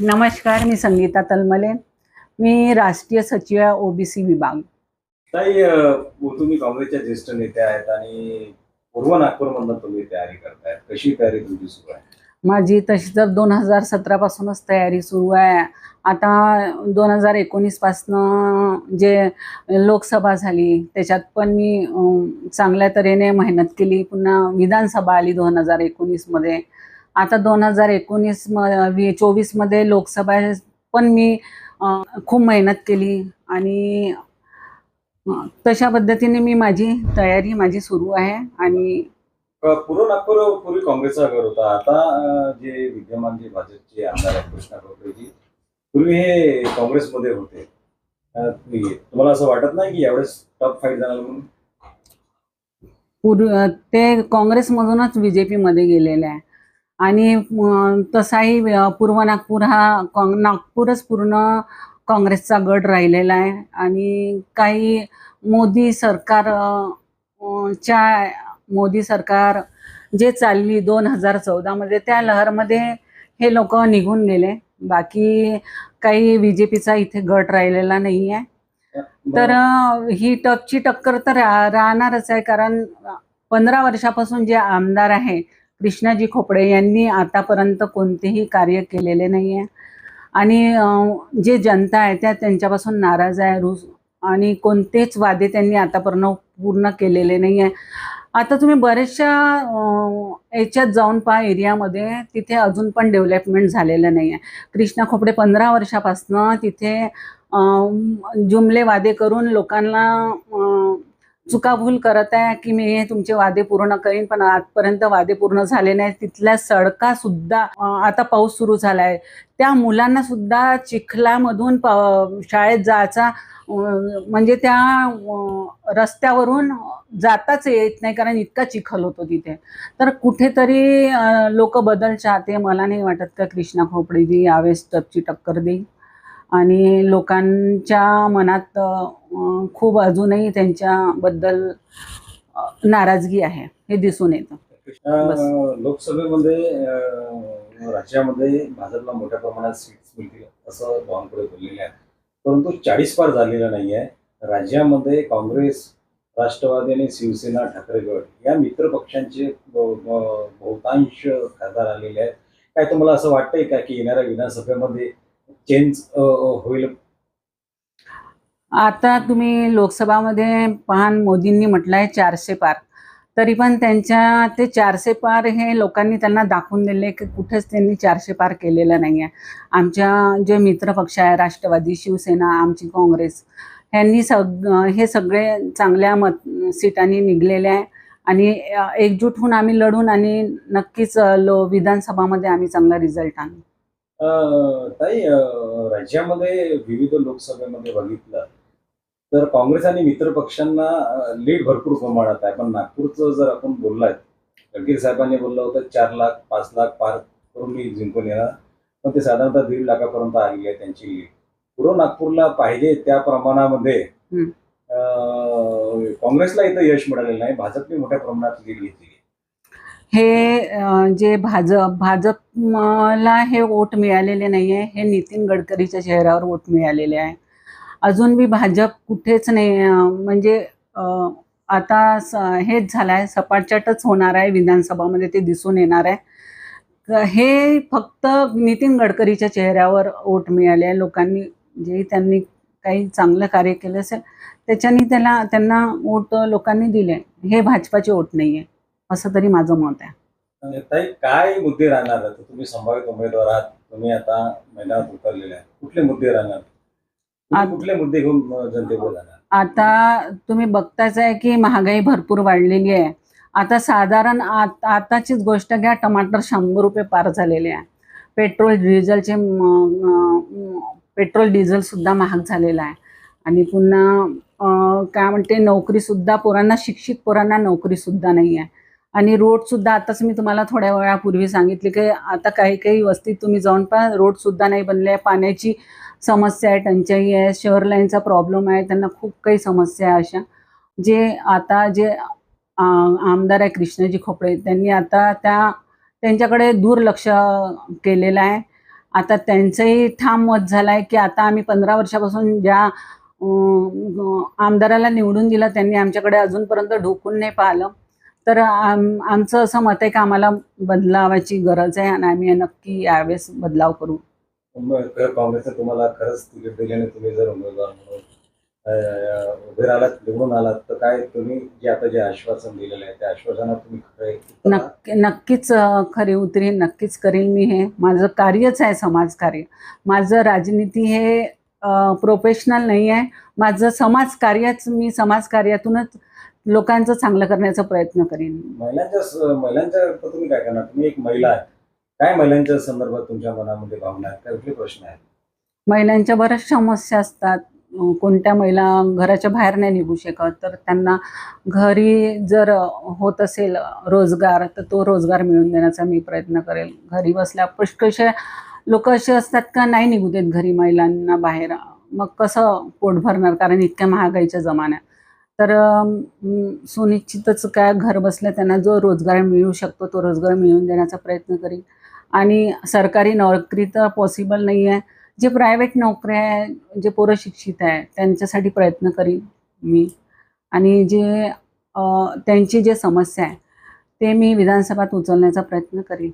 नमस्कार मी संगीता तलमले. मी राष्ट्रीय सचिव आहे ओबीसी विभाग. ताई तुम्ही काँग्रेसच्या ज्येष्ठ नेत्या आहेत आणि पूर्व नागपूरमधून तुम्ही तयारी करतायत. कशी तयारी तुमची सुरू आहे? माझी तशी तर दोन हजार सतरापासूनच तयारी सुरू आहे. आता दोन हजार एकोणीसपासनं जे लोकसभा झाली त्याच्यात पण मी चांगल्या तऱ्हेने मेहनत केली. पुन्हा विधानसभा आली दोन हजार एकोणीसमध्ये. आता दोन हजार एकोणीस म चोवीसमध्ये लोकसभा पण मी खूप मेहनत केली आणि तशा पद्धतीने मी माझी तयारी माझी सुरू आहे आणि पूर्व नागपूर पूर्वी काँग्रेसचा गड होता. आता जे विद्यमान जे भाजपचे आमदार आहेत कृष्णा खोपडेजी पूर्वी हे काँग्रेसमध्ये होते. तुम्हाला असं वाटत नाही की एवढेच टफ फाईट जाणार म्हणून? पूर्व ते काँग्रेसमधूनच बी जे पीमध्ये गेलेले आहे. आणि तसाही पूर्व नागपूर हा काँग नागपूरच पूर्ण काँग्रेसचा गड राहिलेला आहे. आणि काही मोदी सरकार च्या मोदी सरकार जे चालली दोन हजार चौदामध्ये त्या लहरमध्ये हे लोक निघून गेले. बाकी काही बी जे पीचा इथे गट राहिलेला नाही आहे तर ही टफची टक्कर तर राहणारच आहे. कारण पंधरा वर्षापासून जे आमदार आहे कृष्णाजी खोपडे यांनी आतापर्यंत कोणतेही कार्य केलेले नाही आहे आणि जे जनता आहे त्या त्यांच्यापासून नाराज आहे रुस आणि कोणतेच वादे त्यांनी आतापर्यंत पूर्ण केलेले नाही आहे आता तुम्ही बऱ्याचशा याच्यात जाऊन पहा एरियामध्ये तिथे अजून पण डेव्हलपमेंट झालेलं नाही आहे कृष्णा खोपडे पंधरा वर्षापासनं तिथे जुमले वादे करून लोकांना चुकाभूल करत आहे की मी हे तुमचे वादे पूर्ण करीन पण आजपर्यंत वादे पूर्ण झाले नाही तिथल्या सडका सुद्धा आता पाऊस सुरू झाला आहे त्या मुलांना सुद्धा चिखलामधून प- शाळेत जायचा म्हणजे त्या रस्त्यावरून जाताच येत नाही कारण इतका चिखल होतो तिथे. तर कुठेतरी लोक बदल चाहते. मला नाही वाटत का कृष्णा खोपडेजी यावेळेस टपची टक्कर देईल. आणि लोकांच्या मनात खूप अजूनही त्यांच्याबद्दल नाराजगी आहे हे दिसून येतं. लोकसभेमध्ये राज्यामध्ये भाजपला मोठ्या प्रमाणात सीट्स मिळतील असं बावनकुळे बोललेले आहेत. परंतु चाळीस पार झालेलं नाही आहे राज्यामध्ये काँग्रेस राष्ट्रवादी आणि शिवसेना ठाकरे गट या मित्र पक्षांचे बहुतांश खासदार आलेले आहेत. काय तुम्हाला असं वाटतंय का की येणाऱ्या विधानसभेमध्ये चेंज होईल? आता तुम्ही लोकसभामध्ये पहान मोदींनी म्हटलं आहे चारशे पार. तरी पण त्यांच्या ते चारशे पार हे लोकांनी त्यांना दाखवून दिले की कुठेच त्यांनी चारशे पार केलेलं नाही आहे आमच्या जे मित्र पक्ष आहे राष्ट्रवादी शिवसेना आमची काँग्रेस ह्यांनी सग हे सगळे चांगल्या मत सीटांनी निघलेले आहे. आणि एकजूट होऊन आम्ही लढून आणि नक्कीच लो विधानसभामध्ये आम्ही चांगला रिझल्ट आणू. ताई राज्यामध्ये विविध लोकसभेमध्ये बघितलं तर काँग्रेस आणि मित्र पक्षांना लीड भरपूर प्रमाणात आहे. पण नागपूरचं जर आपण बोललात गडकरी साहेबांनी बोललं होतं चार लाख पाच लाख पार करून मी जिंकून येणार. पण ते साधारणतः दीड लाखापर्यंत आलेली आहे त्यांची लीड. पूर्व नागपूरला पाहिजे त्या प्रमाणामध्ये काँग्रेसला इथं यश मिळालेलं नाही. भाजपने मोठ्या प्रमाणात लीड घेतली हे जे भाजप भाजपला हे वोट मिळालेले नाही आहे हे नितीन गडकरीच्या चेहऱ्यावर वोट मिळालेले आहे. अजून बी भाजप कुठेच नाही म्हणजे आता स हेच झालं आहे सपाटचाटच होणार आहे विधानसभामध्ये ते दिसून येणार आहे. हे फक्त नितीन गडकरीच्या चेहऱ्यावर वोट मिळाले आहे. लोकांनी जे त्यांनी काही चांगलं कार्य केलं असेल त्याच्यानी त्याला त्यांना वोट लोकांनी दिले. हे भाजपाचे वोट नाही आहे असं तरी माझं मत आहे. ताई काय मुद्दे राहणार तुम्ही संभावित उमेदवार आहात तुम्ही आता मैदानात उतरलेले आहात. कुठले मुद्दे राहणार? तुम्ही आत- कुठले मुद्दे घेऊन अ, जाणार? आता तुम्ही बघताच आहे की महागाई भरपूर वाढलेली आहे. आता साधारण आत आताचीच गोष्ट घ्या टमाटर शंभर रुपये पार झालेले आहे. पेट्रोल डिझेलचे म- म- पेट्रोल डिझेलसुद्धा महाग झालेलं आहे. आणि पुन्हा अं, काय म्हणते नोकरीसुद्धा पोरांना शिक्षित पोरांना नोकरीसुद्धा नाही आहे आणि रोडसुद्धा आताच मी तुम्हाला थोड्या वेळापूर्वी सांगितले की आता काही काही वस्तीत तुम्ही जाऊन पहा. रोडसुद्धा नाही बनले आहे. पाण्याची समस्या आहे. टंचाई आहे. शहर लाईनचा प्रॉब्लेम आहे. त्यांना खूप काही समस्या आहे अशा. जे आता जे आमदार आहे कृष्णाजी खोपडे त्यांनी आता त्या त्यांच्याकडे दुर्लक्ष केलेलं आहे. आता त्यांचंही ठाम मत झालं आहे की आता आम्ही पंधरा वर्षापासून ज्या आमदाराला निवडून दिलं त्यांनी आमच्याकडे अजूनपर्यंत ढोकून नाही पाहिलं. तर आम आमचं असं मत आहे की आम्हाला बदलावाची गरज आहे आणि आम्ही नक्की यावेळेस बदलाव करू. काँग्रेसने तुम्हाला खरंच तिकीट दिल्याने तुम्ही जर उमेदवार म्हणून उभे राहिलात निवडून आलात तर काय तुम्ही जे आता जे आश्वासन दिलेलं आहे त्या आश्वासनात तुम्ही खरे? नक्की नक्कीच खरी उतरीन नक्कीच करीन मी हे. माझं कार्यच आहे समाजकार्य माझं राजनीती हे प्रोफेशनल नाही आहे. माझं समाजकार्यच मी समाजकार्यातूनच लोकांचं चांगलं करण्याचा प्रयत्न करीन. महिलांच्या स- महिलांच्या बाबतीत तुम्ही काय करणार? तुम्ही एक महिला आहे. काय महिलांच्या संदर्भात तुमच्या मनामध्ये भावना आहेत? काय कुठले प्रश्न आहेत? महिलांच्या बऱ्याच समस्या असतात. अ, कोणत्या महिला घराच्या बाहेर नाही निघू शकत तर त्यांना घरी जर होत असेल रोजगार तर तो रोजगार मिळवून देण्याचा मी प्रयत्न करेल. घरी बसल्या पुष्कळशा लोक असे असतात का नाही निघू देत घरी महिलांना बाहेर? मग कसं पोट भरणार? कारण इतक्या महागाईच्या जमान्यात. तर सुनिश्चितच काय घर बसल्या त्यांना जो रोजगार मिळू शकतो तो रोजगार मिळवून देण्याचा प्रयत्न करीन. आणि सरकारी नोकरी तर पॉसिबल नाही आहे जे प्रायव्हेट नोकऱ्या आहे जे पोरं शिक्षित आहे त्यांच्यासाठी प्रयत्न करीन मी. आणि जे त्यांची जे समस्या आहे ते मी विधानसभात उचलण्याचा प्रयत्न करीन.